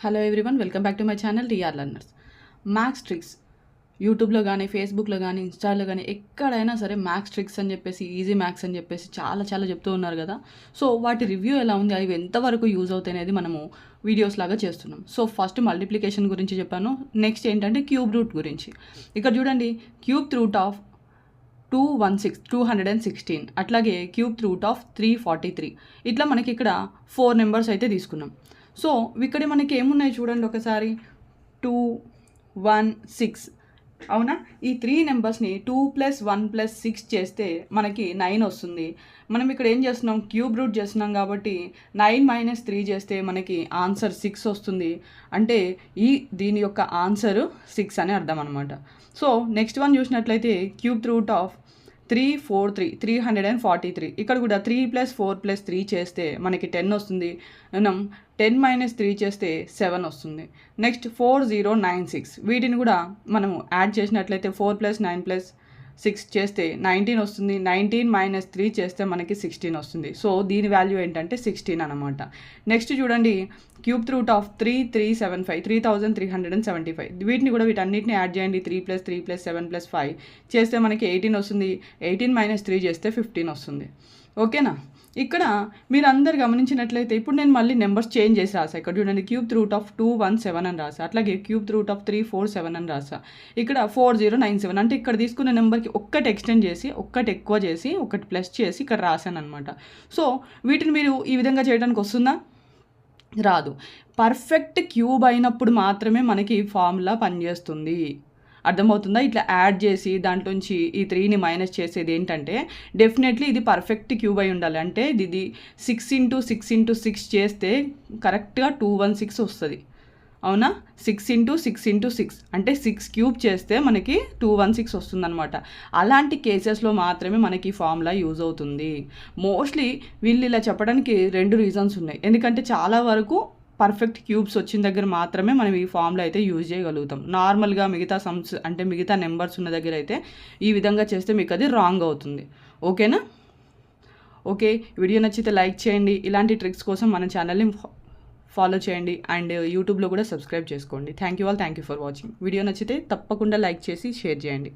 Hello everyone welcome back to my channel TR learners maths tricks యూట్యూబ్లో కానీ ఫేస్బుక్లో కానీ ఇన్స్టాలో కానీ ఎక్కడైనా సరే మ్యాథ్స్ ట్రిక్స్ అని చెప్పేసి ఈజీ మ్యాక్స్ అని చెప్పేసి చాలా చాలా చెప్తూ ఉన్నారు కదా. సో వాటి రివ్యూ ఎలా ఉంది అవి ఎంతవరకు యూజ్ అవుతాయి అనేది మనము వీడియోస్ లాగా చేస్తున్నాం. సో ఫస్ట్ మల్టిప్లికేషన్ గురించి చెప్పాను. నెక్స్ట్ ఏంటంటే క్యూబ్ రూట్ గురించి. ఇక్కడ చూడండి cube root of two one six two hundred and sixteen అట్లాగే cube root of three forty three ఇట్లా మనకి ఇక్కడ ఫోర్ నెంబర్స్ అయితే తీసుకున్నాం. సో ఇక్కడ మనకి ఏమున్నాయి చూడండి ఒకసారి? టూ వన్ సిక్స్ అవునా? ఈ three నెంబర్స్ని two plus one plus six చేస్తే మనకి నైన్ వస్తుంది. మనం ఇక్కడ ఏం చేస్తున్నాం? క్యూబ్ రూట్ చేస్తున్నాం కాబట్టి నైన్ మైనస్ త్రీ చేస్తే మనకి ఆన్సర్ సిక్స్ వస్తుంది. అంటే ఈ దీని యొక్క ఆన్సర్ సిక్స్ అని అర్థం అనమాట సో నెక్స్ట్ వన్ చూసినట్లయితే cube root of three four three three hundred and forty three. ఇక్కడ కూడా three plus four plus three చేస్తే మనకి టెన్ వస్తుంది. మనం టెన్ మైనస్ త్రీ చేస్తే సెవెన్ వస్తుంది. Next four zero nine six. వీటిని కూడా మనము యాడ్ చేసినట్లయితే four plus nine plus six చేస్తే నైన్టీన్ వస్తుంది నైన్టీన్ మైనస్ త్రీ చేస్తే మనకి సిక్స్టీన్ వస్తుంది. సో దీని వాల్యూ ఏంటంటే సిక్స్టీన్ అనమాట నెక్స్ట్ చూడండి cube root of three three seven five three thousand three hundred and seventy five వీటిని కూడా వీటన్నిటిని యాడ్ చేయండి. Three plus three plus seven plus five చేస్తే మనకి ఎయిటీన్ వస్తుంది. ఎయిటీన్ మైనస్ త్రీ చేస్తే ఫిఫ్టీన్ వస్తుంది. ఓకేనా? ఇక్కడ మీరు అందరు గమనించినట్లయితే ఇప్పుడు నేను మళ్ళీ నెంబర్స్ చేంజ్ చేసి రాసా ఇక్కడ చూడండి cube root of two one seven అని రాసా అట్లాగే cube root of three four seven అని రాసా ఇక్కడ ఫోర్ జీరో నైన్ సెవెన్ అంటే ఇక్కడ తీసుకున్న నెంబర్కి ఒక్కటి ఎక్స్టెండ్ చేసి ఒక్కటి ఎక్కువ చేసి ఒకటి ప్లస్ చేసి ఇక్కడ రాశాను అనమాట సో వీటిని మీరు ఈ విధంగా చేయడానికి వస్తుందా? రాదు. పర్ఫెక్ట్ క్యూబ్ అయినప్పుడు మాత్రమే మనకి ఫార్ములా పనిచేస్తుంది. అర్థమవుతుందా? ఇట్లా యాడ్ చేసి దాంట్లోంచి ఈ త్రీని మైనస్ చేసేది ఏంటంటే డెఫినెట్లీ ఇది పర్ఫెక్ట్ క్యూబ్ అయి ఉండాలి. అంటే ఇది six into six into six చేస్తే కరెక్ట్గా టూ వన్ సిక్స్ వస్తుంది. అవునా? Six into six into six అంటే సిక్స్ క్యూబ్ చేస్తే మనకి టూ వన్ సిక్స్ వస్తుందన్నమాట. అలాంటి కేసెస్లో మాత్రమే మనకి ఫార్ములా యూజ్ అవుతుంది. మోస్ట్లీ వీళ్ళు ఇలా చెప్పడానికి రెండు రీజన్స్ ఉన్నాయి. ఎందుకంటే చాలా వరకు పర్ఫెక్ట్ క్యూబ్స్ వచ్చిన దగ్గర మాత్రమే మనం ఈ ఫామ్లో అయితే యూజ్ చేయగలుగుతాం. నార్మల్గా మిగతా సమ్స్ అంటే మిగతా నెంబర్స్ ఉన్న దగ్గర అయితే ఈ విధంగా చేస్తే మీకు అది రాంగ్ అవుతుంది. ఓకేనా ఓకే వీడియో నచ్చితే లైక్ చేయండి. ఇలాంటి ట్రిక్స్ కోసం మన ఛానల్ని ఫాలో చేయండి. అండ్ యూట్యూబ్లో కూడా సబ్స్క్రైబ్ చేసుకోండి. Thank you all thank you for watching video నచ్చితే తప్పకుండా లైక్ చేసి షేర్ చేయండి.